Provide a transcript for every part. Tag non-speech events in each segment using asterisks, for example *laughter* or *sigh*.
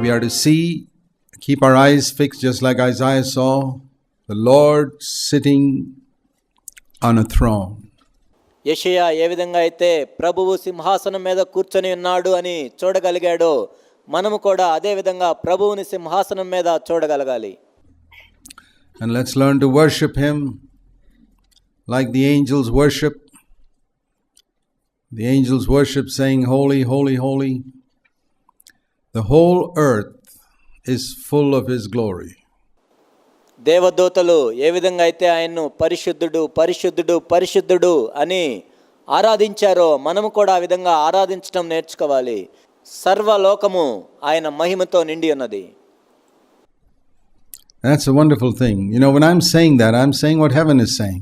We are to see, keep our eyes fixed, just like Isaiah saw, the Lord sitting on a throne. యెషయా ఏ విధంగా అయితే ప్రభువు సింహాసనం మీద కూర్చొని ఉన్నాడు అని చూడగలిగాడో మనము కూడా అదే విధంగా ప్రభువుని సింహాసనం మీద చూడగలగాలి And let's learn to worship Him like the angels worship. The angels worship, saying, Holy, holy, holy. The whole earth is full of His glory. దేవదూతలు ఏ విధంగా అయితే ఆయన్ను పరిశుద్ధుడు పరిశుద్ధుడు పరిశుద్ధుడు అని ఆరాధించారో మనము కూడా ఆ విధంగా ఆరాధించడం నేర్చుకోవాలి సర్వలోకము ఆయన మహిమతో నిండి ఉన్నది That's a wonderful thing. You know, when I'm saying that, I'm saying what heaven is saying.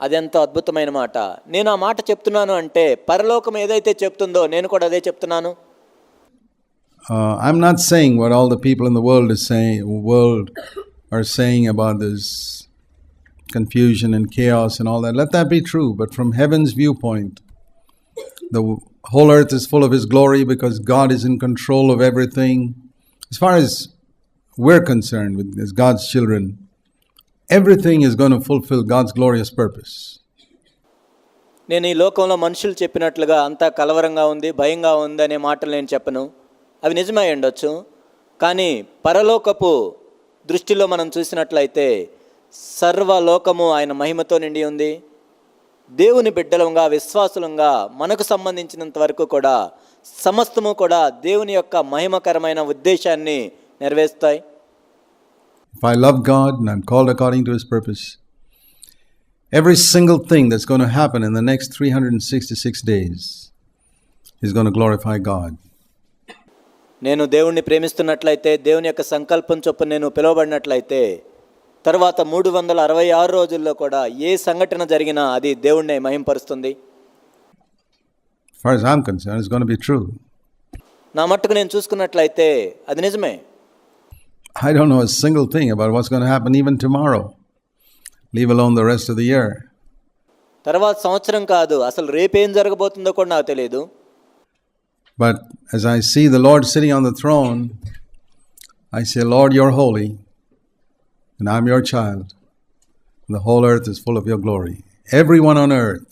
అది ఎంతో అద్భుతమైన మాట నేను ఆ మాట చెప్తున్నాను అంటే పరలోకం ఏదైతే చెప్తుందో నేను కూడా అదే చెప్తున్నాను Uh, I'm not saying what all the people in the world is saying. World are saying about this confusion and chaos and all that. Let that be true. But from heaven's viewpoint, the whole earth is full of His glory because God is in control of everything. As far as we're concerned, with as God's children, everything is going to fulfill God's glorious purpose. నేను ఈ లోకంలో మనుషులు చెప్పినట్లుగా అంతా కలవరంగా ఉంది భయంగా ఉంది అనే మాటలు నేను చెప్పను అవి నిజమై ఉండొచ్చు కానీ పరలోకపు దృష్టిలో మనం చూసినట్లయితే సర్వలోకము ఆయన మహిమతో నిండి ఉంది దేవుని బిడ్డలంగా విశ్వాసులంగా మనకు సంబంధించినంత వరకు కూడా సమస్తము కూడా దేవుని యొక్క మహిమకరమైన ఉద్దేశాన్ని నెరవేరుస్తాయి If I love God and I'm called according to His purpose, every single thing that's going to happen in the next 366 days is going to glorify God. నేను దేవుణ్ణి ప్రేమిస్తున్నట్లయితే దేవుని యొక్క సంకల్పం చొప్పున నేను పిలువబడినట్లయితే తర్వాత మూడు వందల అరవై ఆరు రోజుల్లో కూడా ఏ సంఘటన జరిగినా అది దేవుణ్ణి మహింపరుస్తుంది going to be true. నా మట్టుకు నేను చూసుకున్నట్లయితే అది నిజమే know a single thing about what's going to happen even tomorrow, leave alone the rest of the year. తర్వాత సంవత్సరం కాదు అసలు రేపేం జరగబోతుందో కూడా నాకు తెలియదు But as I see the Lord sitting on the throne, I say, Lord, you're holy, and I'm your child. And the whole earth is full of your glory. Everyone on earth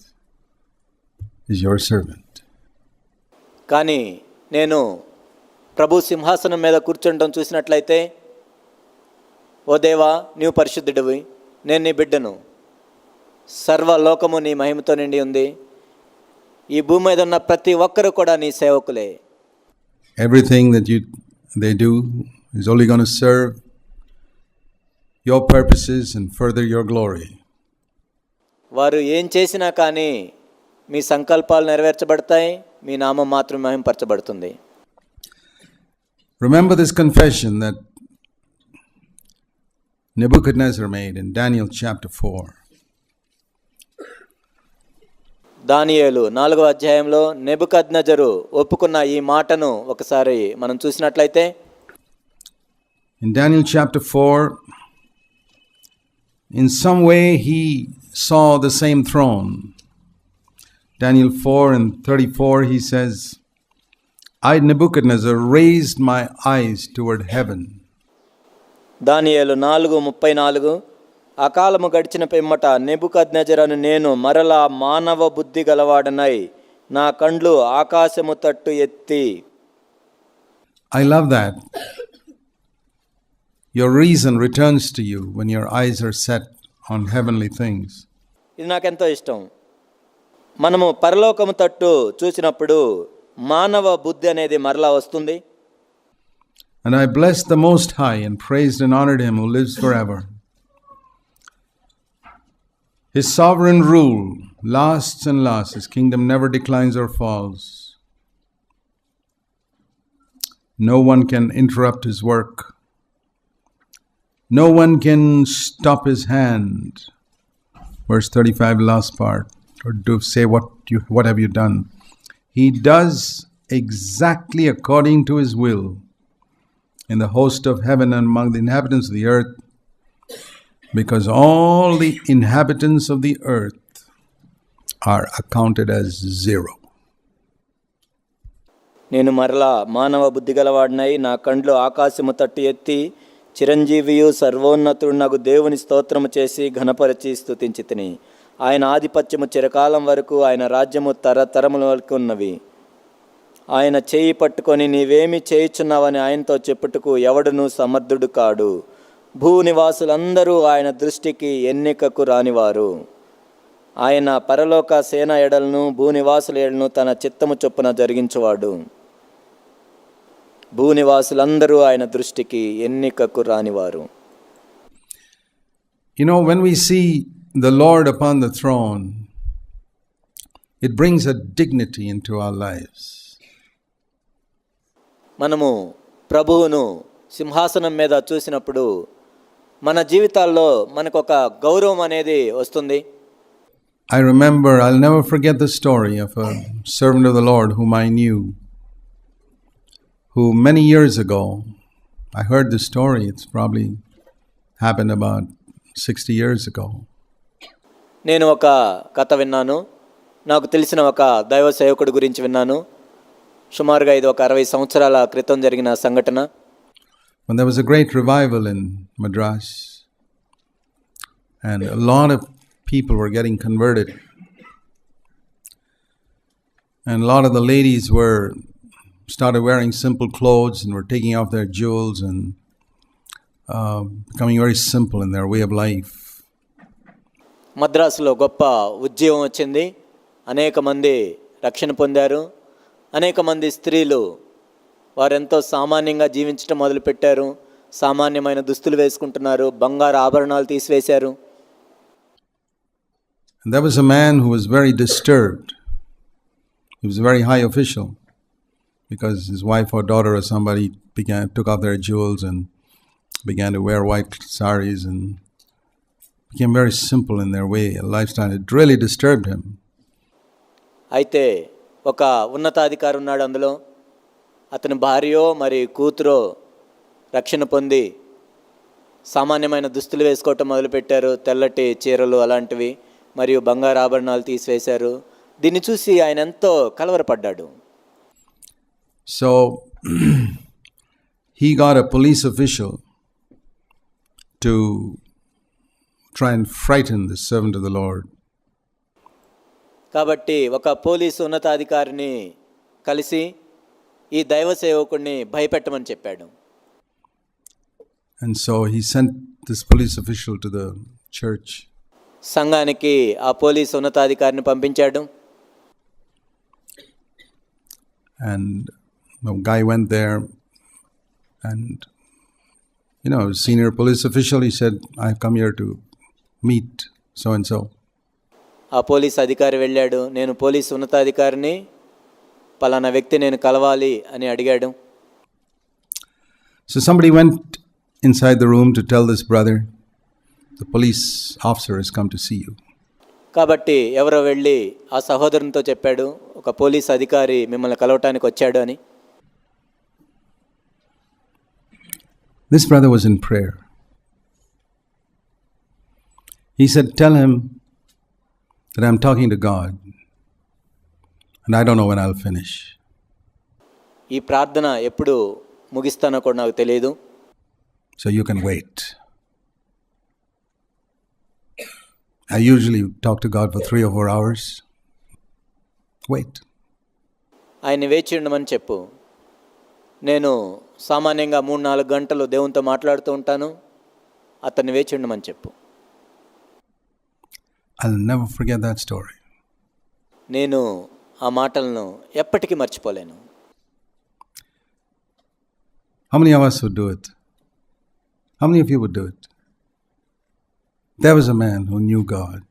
is your servant. కానీ నేను ప్రభు సింహాసనం మీద కూర్చుండడం చూసినట్లయితే ఓ దేవా నీవు పరిశుద్ధుడివి నేను నీ బిడ్డను సర్వలోకము నీ మహిమతో నిండి ఉంది ఈ భూమి మీద ఉన్న ప్రతి ఒక్కరు కూడా నీ సేవకులే. Everything that you they do is only gonna serve your purposes and further your glory వారు ఏం చేసినా కానీ మీ సంకల్పాలు నెరవేర్చబడతాయి మీ నామం మాత్రం మహింపరచబడుతుంది. Remember this confession that Nebuchadnezzar made in Daniel chapter four దానియేలు నాలుగో అధ్యాయంలో నెబుకద్నజరు ఒప్పుకున్న ఈ మాటను ఒకసారి మనం చూసినట్లయితే In Daniel chapter 4, in some way he saw the same throne. Daniel 4 and 34, he says, I, Nebuchadnezzar, raised my eyes toward heaven. దానియేలు నాలుగు ముప్పై నాలుగు అకాలము గడిచిన పిమ్మట నిబుకజ్ఞజరను నేను మరలా మానవ బుద్ధి గలవాడనై నా కండ్లు ఆకాశము తట్టు ఎత్తి. I love that your reason returns to you when your eyes are set on heavenly things ఇది నాకు ఎంతో ఇష్టం. మనము పరలోకము తట్టు చూసినప్పుడు మానవ బుద్ధి అనేది మరలా వస్తుంది. And I bless the most high and praised and honoured him who lives for ever His sovereign rule lasts and lasts. His kingdom never declines or falls. No one can interrupt His work. No one can stop His hand. Verse 35, last part. Or do say what you what have you done? He does exactly according to His will in the host of heaven and among the inhabitants of the earth, because all the inhabitants of the earth are accounted as zero. నేను మరలా మానవ బుద్ధి గలవాడినై నా కండ్లు ఆకాశము తట్టు ఎత్తి చిరంజీవియు సర్వోన్నతుడు నాకు దేవుని స్తోత్రము చేసి ఘనపరిచి స్థుతించితిని ఆయన ఆధిపత్యము చిరకాలం వరకు ఆయన రాజ్యము తరతరముల వరకు ఉన్నవి. ఆయన చేయి పట్టుకొని నీవేమి చేయుచున్నావని ఆయనతో చెప్పుటకు ఎవడును సమర్థుడు కాడు. భూనివాసులందరూ ఆయన దృష్టికి ఎన్నికకు రానివారు. ఆయన పరలోక సేన ఎడలను భూనివాసుల ఎడలను తన చిత్తము చొప్పున జరిగించువాడు. భూనివాసులందరూ ఆయన దృష్టికి ఎన్నికకు రానివారు. You know, when we see the Lord upon the throne, it brings a dignity into our lives. మనము ప్రభువును సింహాసనం మీద చూసినప్పుడు మన జీవితాల్లో మనకు ఒక గౌరవం అనేది వస్తుంది. I remember I never forget the story of serve of the lord whom my knew who many years ago I heard the story it's probably happen about sixty years ago నేను ఒక కథ విన్నాను. నాకు తెలిసిన ఒక దైవ సేవకుడి గురించి విన్నాను. సుమారుగా ఇది ఒక అరవై సంవత్సరాల క్రితం జరిగిన సంఘటన. when there was a great revival in Madras, and a lot of people were getting converted. And a lot of the ladies were started wearing simple clothes and were taking off their jewels and uh, becoming very simple in their way of life. మద్రాసులో గొప్ప ఉద్యమం వచ్చింది అనేక మంది రక్షణ పొందారు అనేక మంది స్త్రీలు వారెంతో సామాన్యంగా జీవించడం మొదలుపెట్టారు సామాన్యమైన దుస్తులు వేసుకుంటున్నారు బంగారు ఆభరణాలు తీసివేశారు And there was a man who was very disturbed. He was a very high official because his wife or daughter or somebody began took off their jewels and began to wear white saris and became very simple in their way, lifestyle. It really disturbed him. అయితే ఒక ఉన్నతాధికారి ఉన్నాడు అందులో అతని భార్యో మరి కూతురో రక్షణ పొంది సామాన్యమైన దుస్తులు వేసుకోవటం మొదలుపెట్టారు. తెల్లటి చీరలు అలాంటివి మరియు బంగారు ఆభరణాలు తీసివేశారు. దీన్ని చూసి ఆయన ఎంతో కలవరపడ్డాడు. So *clears throat* he got a police official to try and frighten the servant of the Lord. కాబట్టి ఒక పోలీసు ఉన్నతాధికారిని కలిసి ఈ దైవ సేవకుడిని భయపెట్టమని చెప్పాడు And so he sent this police official to the church. సంఘానికి ఆ పోలీసు ఉన్నతాధికారిని పంపించాడు And the guy went there and, you know, senior police official, he said, I've come here to meet so and so. ఆ police అధికారి వెళ్ళాడు నేను police ఉన్నతాధికారిని పలానా వ్యక్తి నేను కలవాలి అని అడిగాడు So somebody went inside the room to tell this brother, the police officer has come to see you. కాబట్టి ఎవరో వెళ్ళి ఆ సహోదరునితో చెప్పాడు ఒక పోలీస్ అధికారి మిమ్మల్ని కలవటానికి వచ్చాడు అని This brother was in prayer. He said, Tell him that I'm talking to God and I don't know when I will finish ఈ ప్రార్థన ఎప్పుడు ముగిస్తానో కూడా నాకు తెలియదు. So you can wait I usually talk to God for three four hours wait ఆయన వేచి ఉండమని చెప్పు. నేను సామాన్యంగా మూడు నాలుగు గంటలు దేవునితో మాట్లాడుతూ ఉంటాను. అతన్ని వేచి ఉండమని చెప్పు. I never forget that story నేను ఆ మాటలను ఎప్పటికీ మర్చిపోలేను. How many hours would do it how many you would do it a man who knew God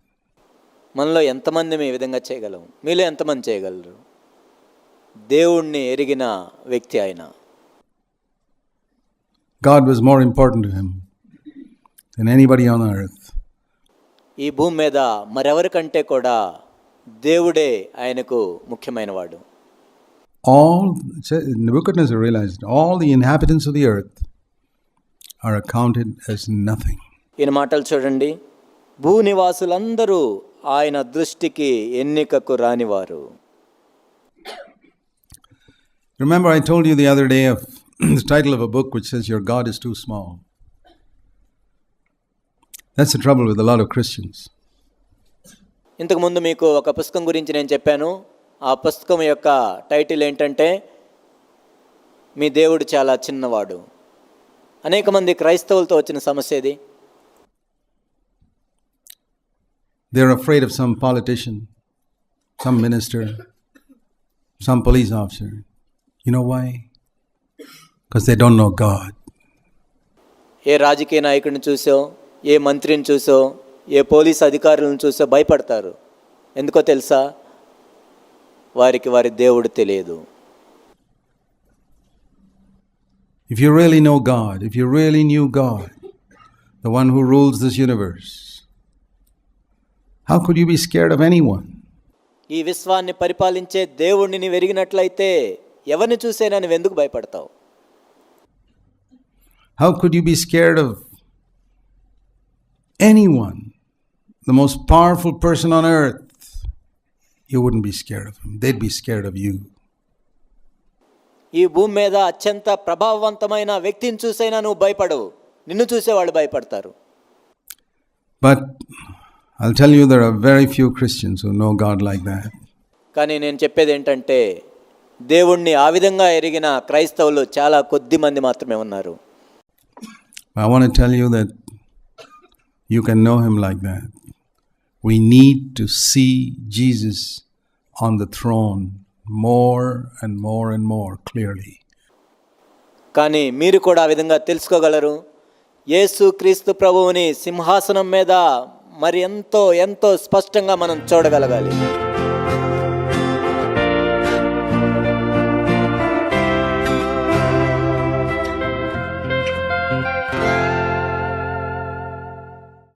మనలో ఎంతమంది మేము విధంగా చేయగలం? మీలో ఎంతమంది చేయగలరు? దేవుణ్ణి ఎరిగిన వ్యక్తి ఆయన. God was more important to him than anybody on earth ఈ భూమి మీద మరెవరికంటే కూడా దేవుడే ఆయనకు ముఖ్యమైన వాడు All Nebuchadnezzar realized all the inhabitants of the earth are accounted as nothing. ఈయన మాటలు చూడండి భూనివాసులందరూ ఆయన దృష్టికి ఎన్నికకు రానివారు Remember, I told you the other day of *clears throat* the title of a book which says, Your God is too small. That's the trouble with a lot of Christians. ఇంతకుముందు మీకు ఒక పుస్తకం గురించి నేను చెప్పాను. ఆ పుస్తకం యొక్క టైటిల్ ఏంటంటే మీ దేవుడు చాలా చిన్నవాడు. అనేక మంది క్రైస్తవులతో వచ్చిన సమస్య ఇది. దేవుడు afraid of some politician some minister some police officer you know why because they don't know God ఏ రాజకీయ నాయకుడిని చూసో ఏ మంత్రిని చూసో ఏ పోలీస్ అధికారులను చూసో భయపడతారు ఎందుకో తెలుసా వారికి వారి దేవుడు తెలియదు If you really know God, if you really knew God, the one who rules this universe, how could you be scared of anyone? ఈ విశ్వాన్ని పరిపాలించే దేవుణ్ణి నీవు ఎరిగినట్లయితే ఎవరిని చూసైనా నువ్వు ఎందుకు భయపడతావు How could you be scared of anyone? The most powerful person on earth. You wouldn't be scared of him, they'd be scared of you. ఈ భూమి మీద అత్యంత ప్రభావవంతమైన వ్యక్తిని చూసైనా నువ్వు భయపడవు నిన్ను చూసే వాళ్ళు భయపడతారు But I'll tell you, there are very few Christians who know God like that. కానీ నేను చెప్పేది ఏంటంటే దేవుణ్ణి ఆ విధంగా ఎరిగిన క్రైస్తవులు చాలా కొద్ది మంది మాత్రమే ఉన్నారు I want to tell you that you can know Him like that. We need to see Jesus on the throne more and more and more clearly. కానీ మీరు కూడా ఆ విధంగా తెలుసుకోగలరు యేసు క్రీస్తు ప్రభువుని సింహాసనం మీద మరి ఎంతో ఎంతో స్పష్టంగా మనం చూడగలగాలి